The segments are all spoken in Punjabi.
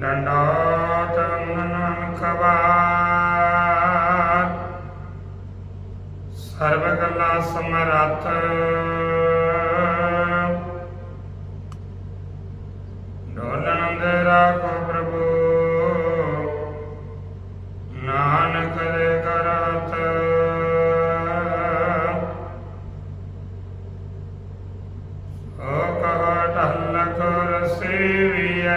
ਡੰਡੋਤ ਨਾਨਕ ਬਾਤ ਸਮਰਥ ਗੱਲਾ ਰਾਖੋ ਪ੍ਰਭੂ ਨਾਨਕ ਦੇ ਕਰਤ ਓ ਕਹ ਟਹਲ ਕਰ ਸੇਵੀਐ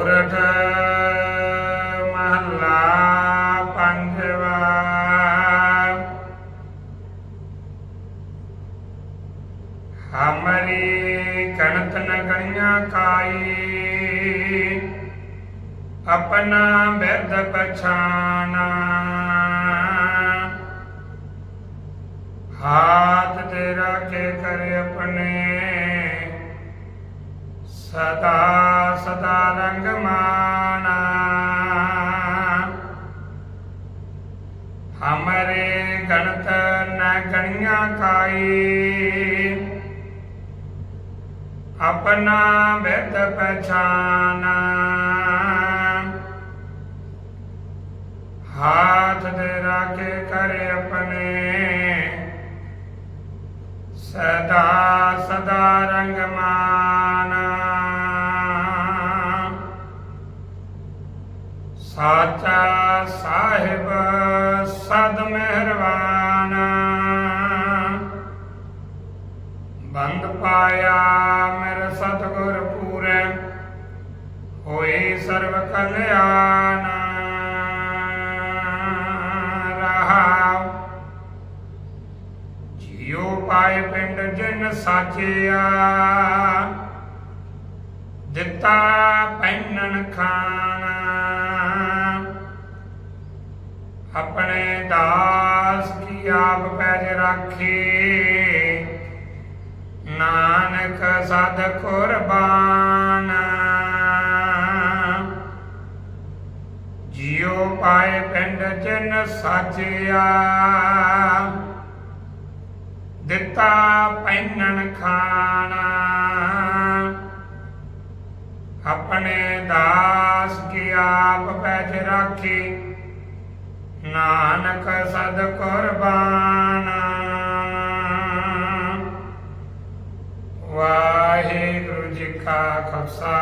ਸੋਰਠ ਮਹੱਲਾ ਪੰਜਵਾ ਹਮਰੀ ਕਣਤ ਨ ਕਾਈ ਆਪਣਾ ਬਿਰਦ ਪਛਾਨਾ ਹਾਥ ਤੇਰਾ ਕੇ ਕਰ ਆਪਣੇ ਸਦਾ ਸਦਾ ਰੰਗ ਮਾਨਾ ਹਮਰੇ ਗਣਤ ਨ ਗਣੀਆਂ ਕਾਈ ਆਪਣਾ ਬਿਰਦ ਪਛਾਨਾ ਹਾਥ ਦੇ ਰਾਖੇ ਕਰੇ ਆਪਣੇ ਸਦਾ ਸਦਾ ਰੰਗ ਮਾਨਾ ਸਾਚਾ ਸਾਹਿਬ, ਸਦ ਮਿਹਰਬਾਨ। ਬੰਦ ਪਾਇਆ ਮੇਰੇ ਸਤਿਗੁਰ ਪੂਰੇ ਹੋਈ ਸਰਬ ਕਲਿਆਣ। ਰਹਾਉ, ਜਿਉ ਪਾਏ ਪਿੰਡ ਜਿਨ ਸਾਚਿਆ। ਦਿੱਤਾ ਪੈਨਣ ਖਾਣਾ ਆਪਣੇ ਦਾਸ ਕੀ ਆਪ ਪੈਜ ਰਾਖੀ? ਨਾਨਕ ਸਦ ਕੁਰਬਾਨ। ਜਿਉ ਪਾਏ ਪਿੰਡ ਜਿਨ ਸਾਚਿਆ। ਦਿੱਤਾ ਪੈਨਣ ਖਾਣਾ। ਆਪਣੇ ਦਾਸ ਕੀ ਆਪ ਪੈਜ ਰਾਖੀ? ਨਾਨਕ ਸਦ ਕੁਰਬਾਨ। ਵਾਹਿਗੁਰੂ ਜੀ ਕਾ ਖਾਲਸਾ।